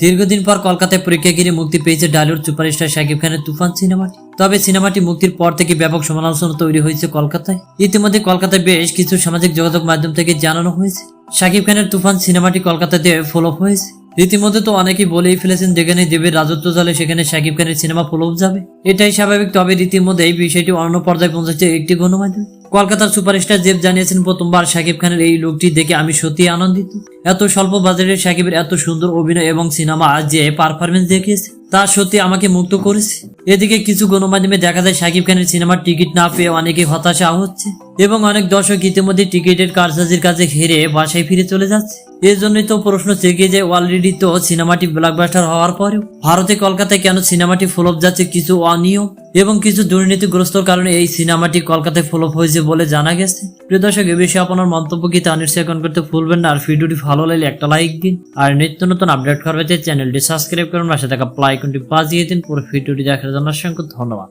দীর্ঘদিন পর কলকাতায় পরীক্ষা ঘিরে মুক্তি পেয়েছে ডালিউড সুপারস্টার শাকিব খানের তুফান সিনেমাটি। তবে সিনেমাটি মুক্তির পর থেকে ব্যাপক সমালোচনা তৈরি হয়েছে কলকাতায়। ইতিমধ্যে কলকাতায় বেশ কিছু সামাজিক যোগাযোগ মাধ্যম থেকে জানানো হয়েছে। শাকিব খানের তুফান সিনেমাটি কলকাতাতে ফলো হয়েছে। রীতিমধ্যে তো অনেকেই বলেই ফেলেছেন, যেখানে দেবের রাজত্ব চলে, সেখানে শাকিব খানের সিনেমা ফ্লপ যাবে। এটাই স্বাভাবিক, তবে রীতিমধ্যে এই বিষয়টি অন্য পর্যায়ে পৌঁছেছে একটি গণমাধ্যম। কলকাতার সুপারস্টার জেব জানিয়েছেন, প্রথমবার শাকিব খানের এই লুকটি দেখে আমি সত্যি আনন্দিত। এত স্বল্প বাজারে শাকিবের এত সুন্দর অভিনয় এবং সিনেমা আজ যে পারফরমেন্স দেখিয়েছে, তা সত্যি আমাকে মুক্ত করেছে। এদিকে কিছু গণমাধ্যমে দেখা যায়, শাকিব খানের সিনেমার টিকিট না পেয়ে অনেকে হতাশা হচ্ছে এবং অনেক দর্শক ইতিমধ্যে টিকিটের কারসাজির কাছে হেরে বাসায় ফিরে চলে যাচ্ছে। এর জন্যই তো প্রশ্ন থেকে যায় অলরেডি তো সিনেমাটি ব্লকবাস্টার হওয়ার পরেও। ভারতে কলকাতায় কেন সিনেমাটি ফ্লপ যাচ্ছে কিছু অনিয়ম এবং কিছু দুর্নীতিগ্রস্তর কারণে এই সিনেমাটি কলকাতায় ফ্লপ হয়েছে বলে জানা গেছে? প্রিয় দর্শক, এ বিষয়ে আপনার মন্তব্য কি তা নিশ্চয় করতে ভুলবেন না। আর ভিডিওটি ভালো লাগলে একটা লাইক দিন। আর নিত্য নতুন আপডেট করবে চ্যানেলটি সাবস্ক্রাইব করুন, পাশে থাকা প্লাই আইকনটি বাজিয়ে দিন। পুরো ভিডিওটি দেখার জন্য অসংখ্য ধন্যবাদ।